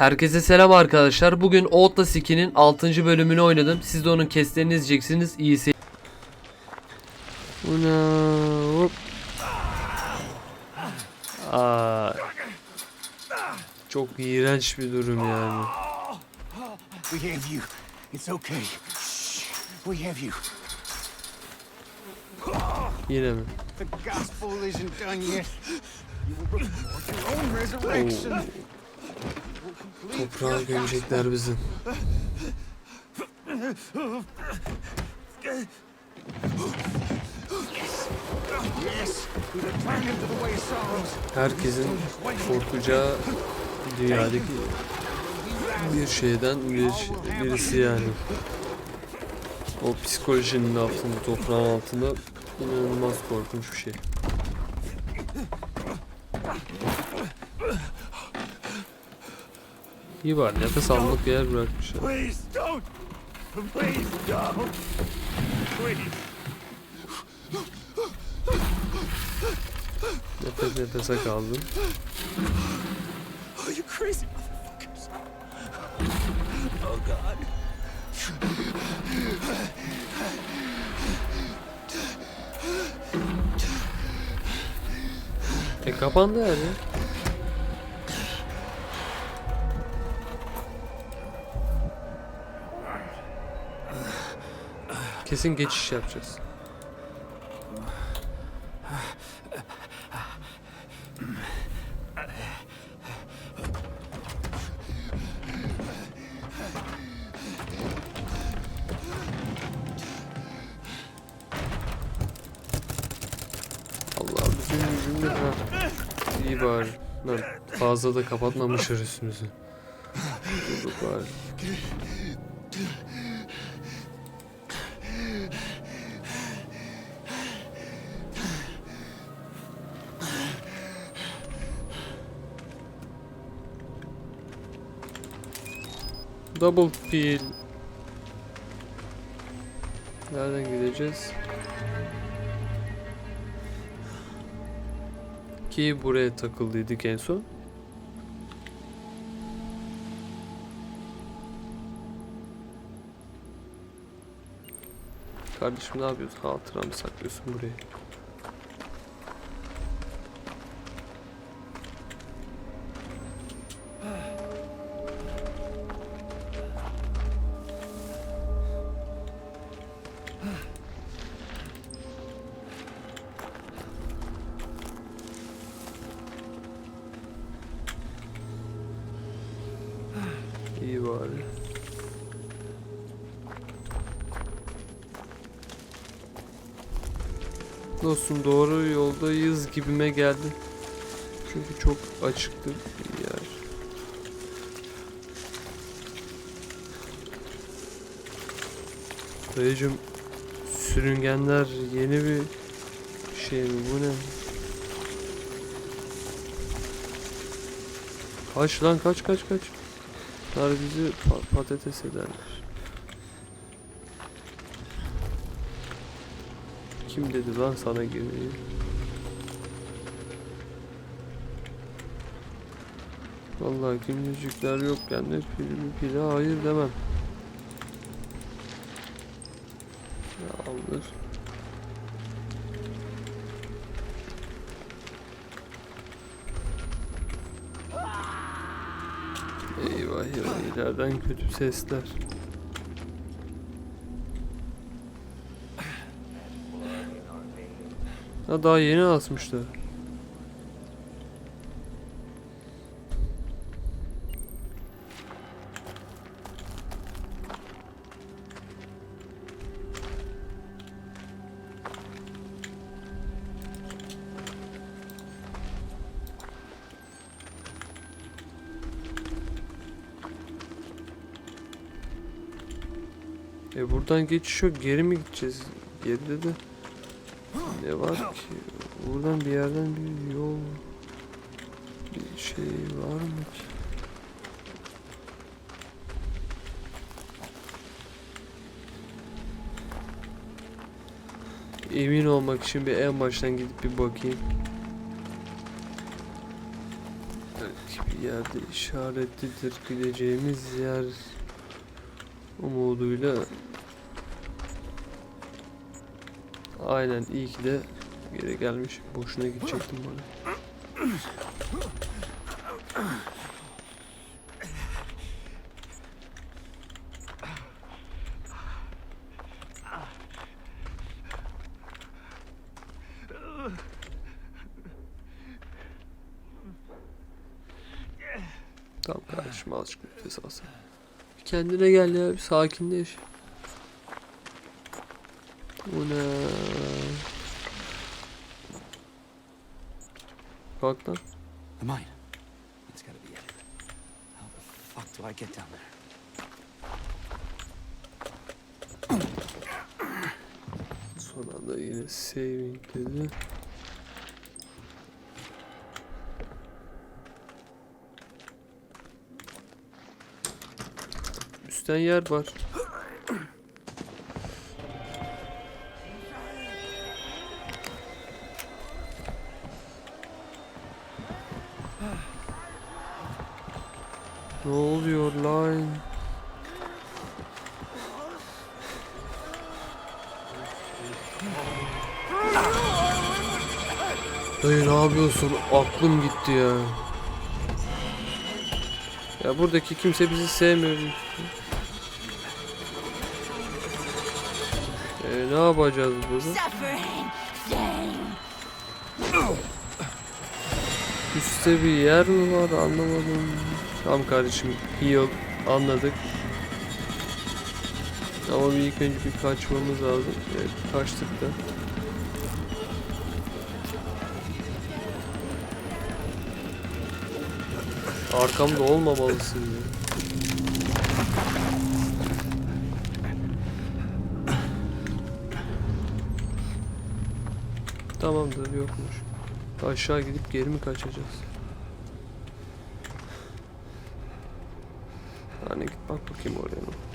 Herkese selam arkadaşlar. Bugün Outlast 2'nin 6. bölümünü oynadım. Siz de onun keslerini izleyeceksiniz. İyi seyirler. Una hop. Aa, çok iğrenç bir durum yani. We have you. It's okay. We have you. Yine mi? The gospel isn't done yet. You will report your own resurrection. Complete toprağa gömecekler bizi. Herkesin korkacağı dünyadaki bir şeyden bir, birisi yani. O psikolojinin altında, toprağın altında inanılmaz korkunç bir şey. İyi var nefes almak yer bırakmışlar. Please don't. Please don't. Please. Nefes nefese kaldım. Oh, you crazy motherfuckers. Oh, God. E kapandı yani. Kesin geçiş yapacağız. Allah bizim yüzümüz ha. İyi bari. Fazla da kapatmamışlar üstümüzü. Durduk bari. Double peel. Nereden gideceğiz? Ki buraya takıldıydık en son. Kardeşim ne yapıyorsun? Hatıra saklıyorsun buraya? Gibime geldi. Çünkü çok açıktı bir yer. Dayıcım sürüngenler yeni bir şey mi bu ne? Kaç lan kaç kaç kaç. Bunlar bizi pa- patates ederler. Kim dedi lan sana girmeyi? Vallahi kimlicikler yokken de pili pili hayır demem. Ya alır. Eyvah eyvah ileriden kötü sesler. Ha daha yeni asmışlar. Buradan geçiş yok. Geri mi gideceğiz? Geride de ne var ki? Buradan bir yerden bir yol bir şey var mı ki? Emin olmak için bir en baştan gidip bir bakayım. Bir bir yerde işaretlidir gideceğimiz yer umuduyla aynen iyi ki de geri gelmiş boşuna gidecektim bana Tamam kardeşim azıcık nefes alsana. Kendine gel ya bir sakinleş. Bu ne? Kalk lan. The mine. It's gotta be it. How the fuck do I get down there? Son anda yine saving dedi. Üstten yer var. Yapıyorsun? Aklım gitti ya. Ya buradaki kimse bizi sevmiyor. E, ne yapacağız burada? Üstte bir yer mi var anlamadım. Tamam kardeşim heal anladık. Ama bir ilk önce bir kaçmamız lazım. Evet kaçtık da. Arkamda olmamalısın ya. Tamamdır yokmuş. Aşağı gidip geri mi kaçacağız? Hani git bak bakayım oraya.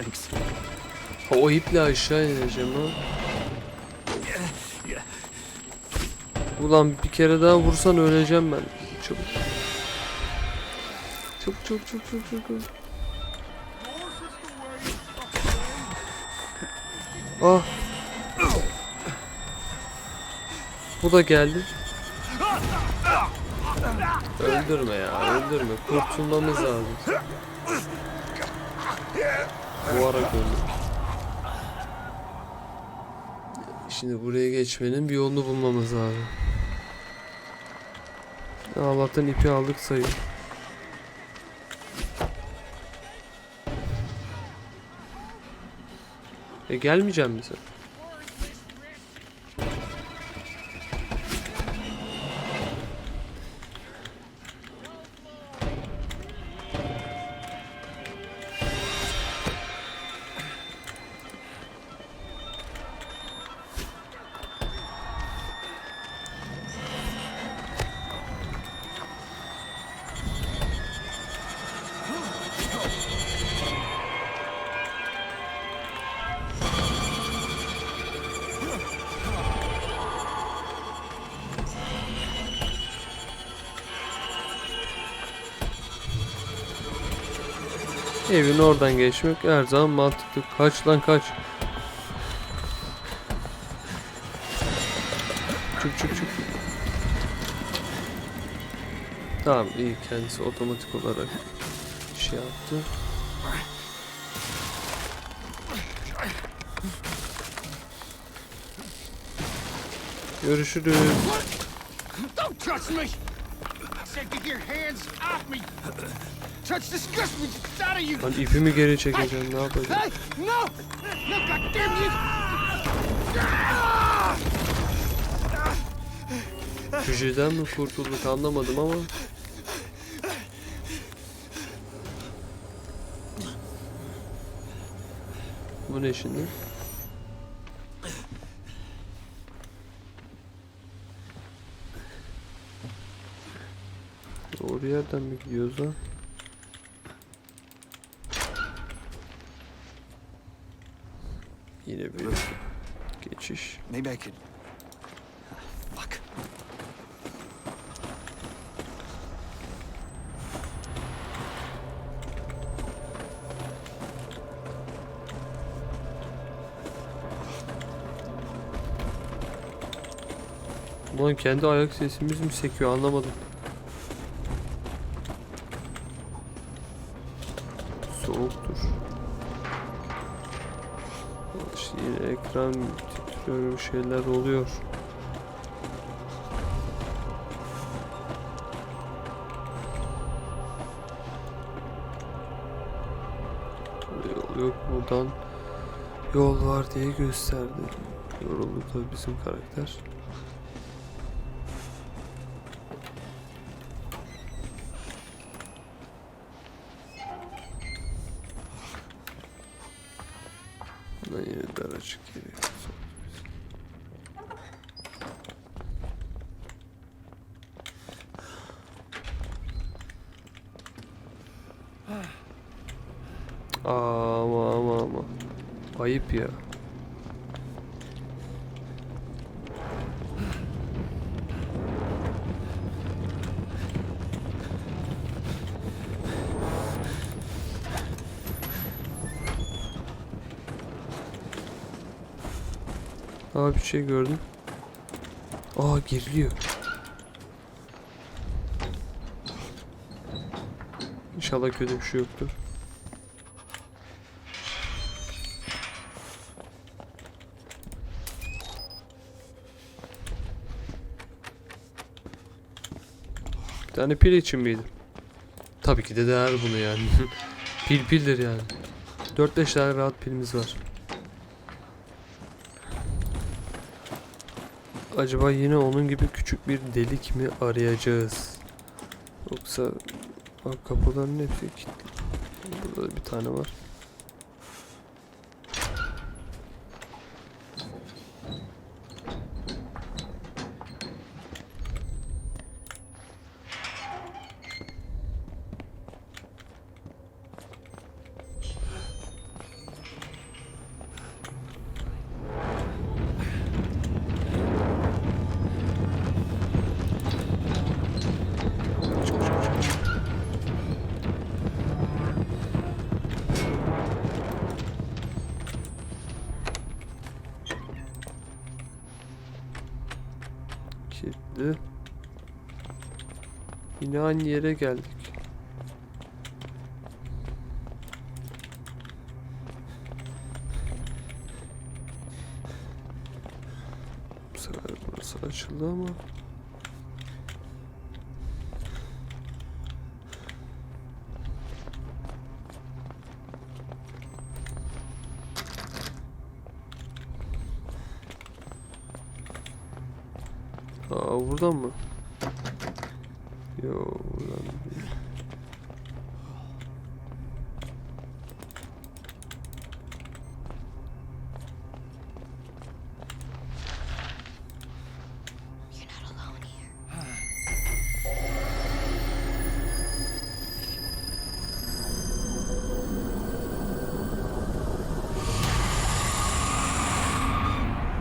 Thanks. Ha, o iple aşağı ineceğim ha. Ulan bir kere daha vursan öleceğim ben. Çabuk. Çabuk çabuk çabuk çabuk çabuk. Ah. Bu da geldi. Öldürme ya, öldürme. Kurtulmamız lazım. Bu ara öldür. Şimdi buraya geçmenin bir yolunu bulmamız lazım. Allah'tan ipi aldık sayı. E gelmeyeceğim mi Evin oradan geçmek her zaman mantıklı. Kaç lan kaç. Çık çık çık. Tamam iyi kendisi otomatik olarak şey yaptı. Görüşürüz. Don't touch me! I your hands off me! Lan ipimi geri çekeceğim ne yapacağım? Cüceden mi kurtulduk anlamadım ama. Bu ne şimdi? Doğru yerden mi gidiyoruz lan? Yine bir geçiş. Maybe I could. Fuck. Ulan kendi ayak sesimiz mi sekiyor anlamadım. Ekran titriyor şeyler oluyor. Yol yok buradan yol var diye gösterdi. Yoruldu tabii bizim karakter. Buna yine daracık geliyor. Aa, ama ama ama. Ayıp ya. Bir şey gördüm. Aa geriliyor. İnşallah kötü bir şey yoktur. Tane pil için miydi? Tabii ki de değer bunu yani. pil pildir yani. 4-5 tane rahat pilimiz var. Acaba yine onun gibi küçük bir delik mi arayacağız? Yoksa kapıların hepsi kilitli. Burada bir tane var. Yine aynı yere geldik. Bu sefer burası açıldı ama Aa buradan mı? Yo buradan değil. You're not alone here.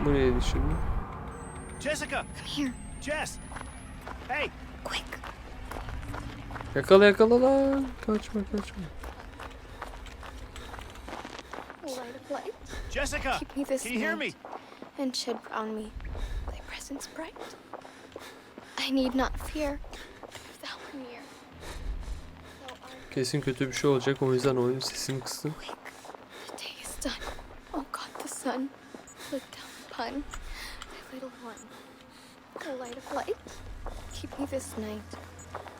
Bu neydi şimdi? Jessica! Come here, Jess! Yakala yakala lan. Kaçma kaçma. Jessica! Keep me this Can you hear me? and shed around me thy presence bright. I need not fear Kesin kötü bir şey olacak o yüzden oyun sesini kıstım. quick. The day is done. Oh God, the sun. Look down upon thy little one. O light of light, keep me this night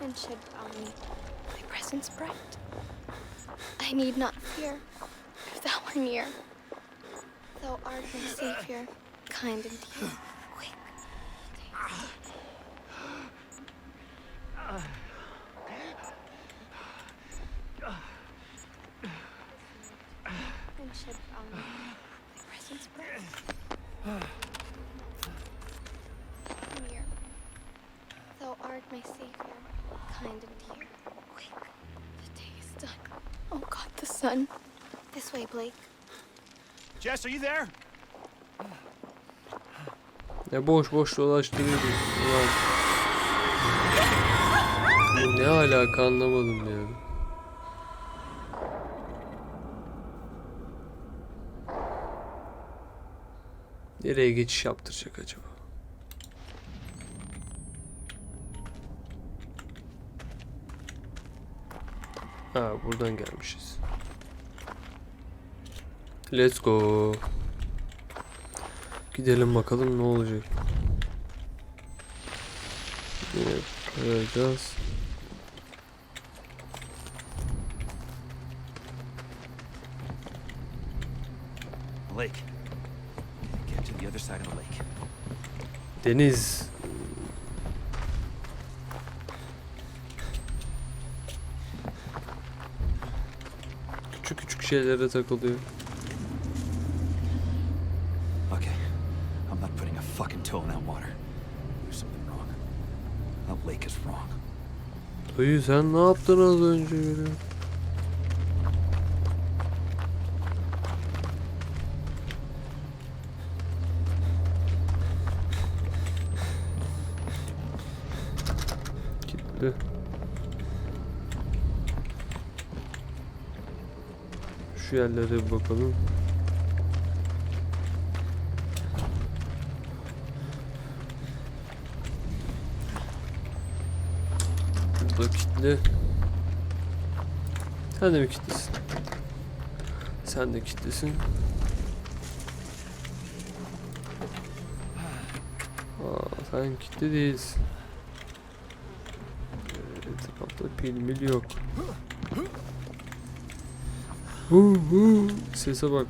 and shed around um, me thy presence bright. I need not fear if thou art near. Thou art my savior, kind and dear. Sun. This way, Blake. Jess, are you there? Ne boş boş dolaştırıyorduk. Ulan. Ne alaka anlamadım ya. Nereye geçiş yaptıracak acaba? Ha buradan gelmişiz. Let's go. Gidelim bakalım ne olacak. Yine koyacağız. Lake. Get to the other side of the lake. Deniz. Küçük küçük şeylere takılıyor. Dayı sen ne yaptın az önce öyle? Gitti. Şu yerlere bir bakalım. Burada kilitli. Sen de mi kilitlisin? Sen de kilitlisin. Aa, sen kilitli değilsin. Ee, Etrafta pil mil yok. Hu hu. Sese bak.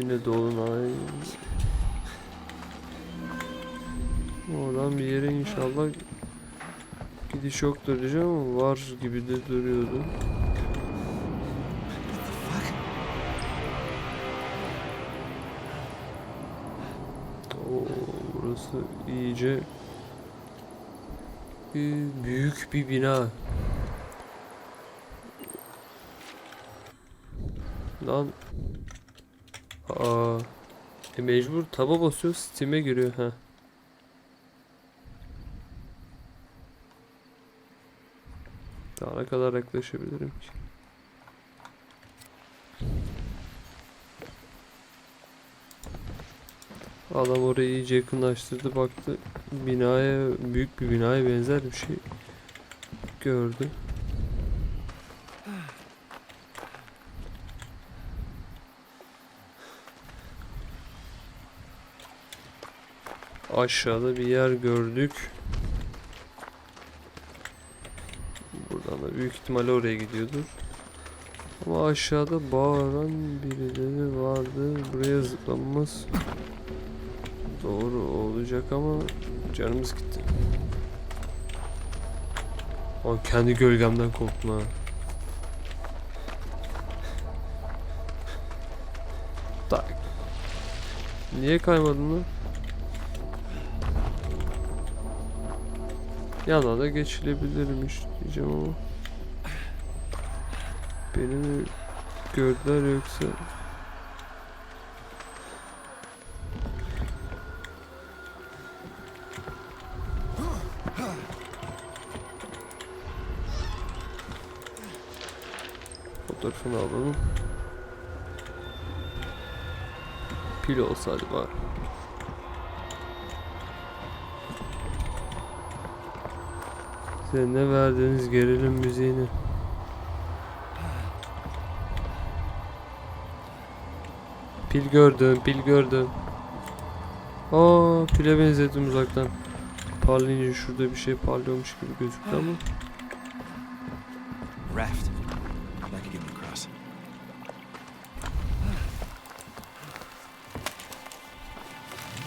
Yine dolunay. Oradan bir yere inşallah gidiş yoktur diyeceğim ama var gibi de duruyordu. Oo, burası iyice bir büyük bir bina. Lan Aa, e mecbur taba basıyor Steam'e giriyor ha. Daha ne kadar yaklaşabilirim ki? Adam orayı iyice yakınlaştırdı baktı binaya büyük bir binaya benzer bir şey gördü. Aşağıda bir yer gördük. Buradan da büyük ihtimalle oraya gidiyordur. Ama aşağıda bağıran birileri vardı. Buraya zıplamamız doğru olacak ama canımız gitti. Aa, kendi gölgemden korktum. Tak. Niye kaymadın lan? Yana da geçilebilirmiş diyeceğim ama Beni mi gördüler yoksa Fotoğrafını alalım. Pil olsa hadi bari Size ne verdiniz gerilim müziğini? Pil gördüm, pil gördüm. Aa, pile benzettim uzaktan. Parlayınca şurada bir şey parlıyormuş gibi gözüktü ama. Raft.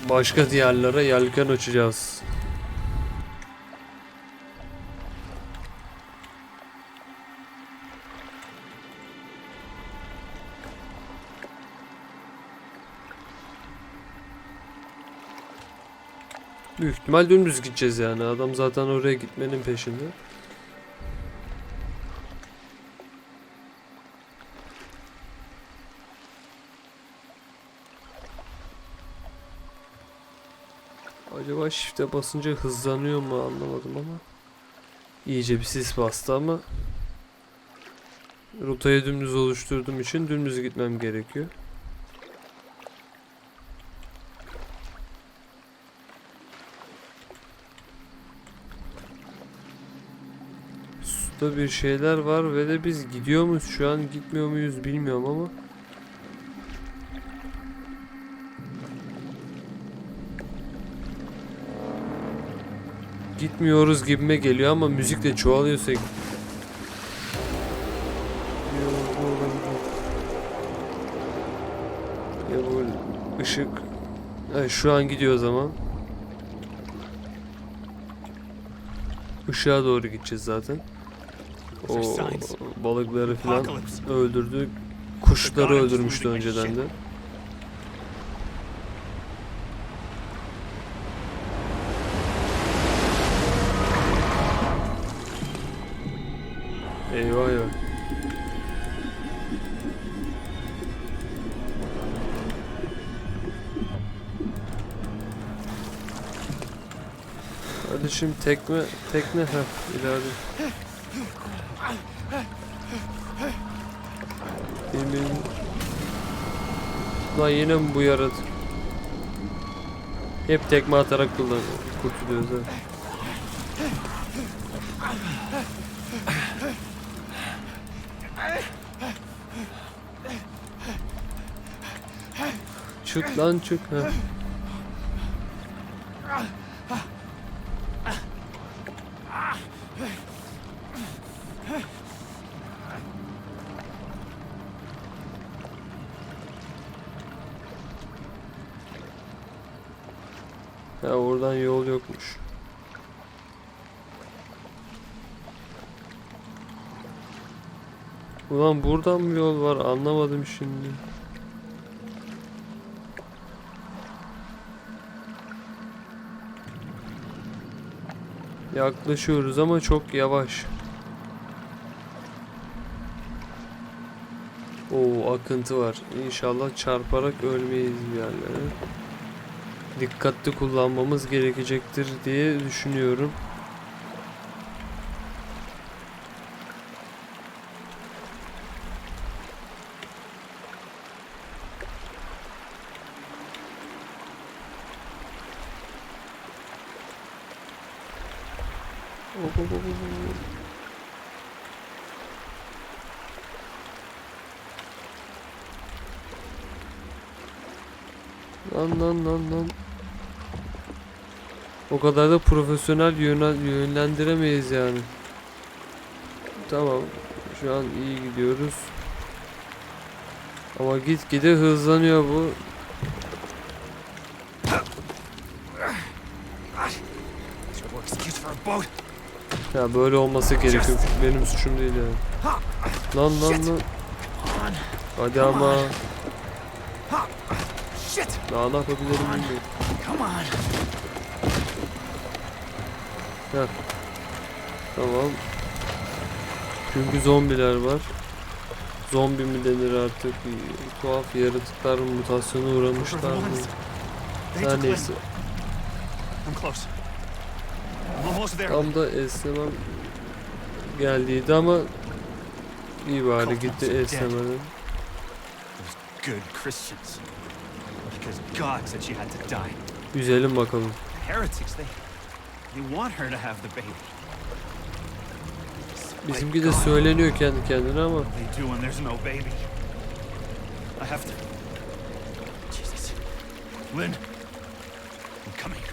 Başka diyarlara yelken açacağız. Büyük ihtimal dümdüz gideceğiz yani. Adam zaten oraya gitmenin peşinde. Acaba shift'e basınca hızlanıyor mu anlamadım ama. İyice bir sis bastı ama. Rotayı dümdüz oluşturduğum için dümdüz gitmem gerekiyor. Suda bir şeyler var ve de biz gidiyor muyuz şu an gitmiyor muyuz bilmiyorum ama. Gitmiyoruz gibime geliyor ama müzik de çoğalıyorsa Yo, bu olabilir. Ya bu ışık Ha, şu an gidiyor o zaman. Işığa doğru gideceğiz zaten. O balıkları falan öldürdü. Kuşları öldürmüştü önceden de. Eyvah eyvah. Kardeşim tekme tekne ha ileride. Emin. Lan yine mi bu yaratık? Hep tekme atarak kullan kurtuluyoruz ha. Çık lan çık ha. Ya oradan yol yokmuş. Ulan buradan mı yol var anlamadım şimdi. Yaklaşıyoruz ama çok yavaş. Oo akıntı var. İnşallah çarparak ölmeyiz bir yerlere. Dikkatli kullanmamız gerekecektir diye düşünüyorum. Lan lan lan lan. O kadar da profesyonel yönlendiremeyiz yani. Tamam. Şu an iyi gidiyoruz. Ama gitgide hızlanıyor bu. Ya böyle olması gerekiyor. Benim suçum değil yani. Lan lan lan. Hadi ama. Daha ne yapabilirim bilmiyorum. On. Tamam. Çünkü zombiler var. Zombi mi denir artık? Tuhaf yaratıklar mutasyona uğramışlar mı? Her neyse. Tam da esnemem geldiydi ama iyi bari gitti esnemeden. Good Christians. Because God said she had to die. Yüzelim bakalım. Heretics, they Bizimki de söyleniyor kendi kendine ama They do when there's no baby. I have to. Jesus. Lynn. I'm coming.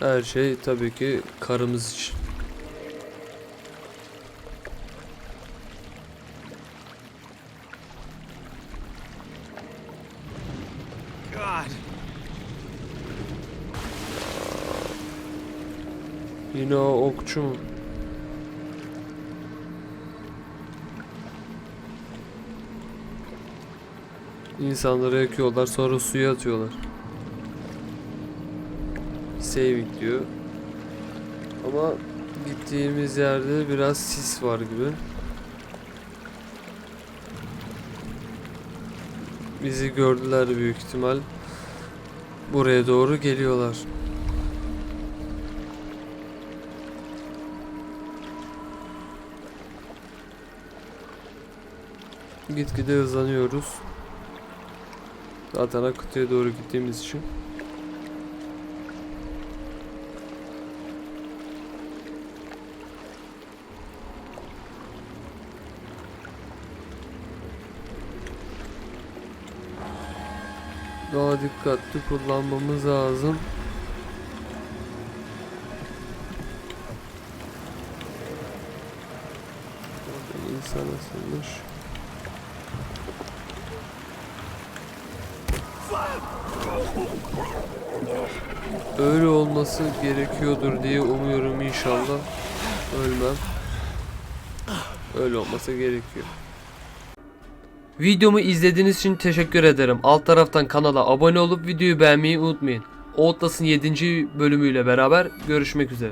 her şey tabii ki karımız için. Yine o okçu mu? İnsanları yakıyorlar sonra suya atıyorlar. save diyor. Ama gittiğimiz yerde biraz sis var gibi. Bizi gördüler büyük ihtimal. Buraya doğru geliyorlar. Gitgide hızlanıyoruz. Zaten akıtıya doğru gittiğimiz için. Daha dikkatli kullanmamız lazım. İnsan asılmış. Öyle olması gerekiyordur diye umuyorum inşallah. Ölmem. Öyle olması gerekiyor. Videomu izlediğiniz için teşekkür ederim. Alt taraftan kanala abone olup videoyu beğenmeyi unutmayın. Outlast'ın 7. bölümüyle beraber görüşmek üzere.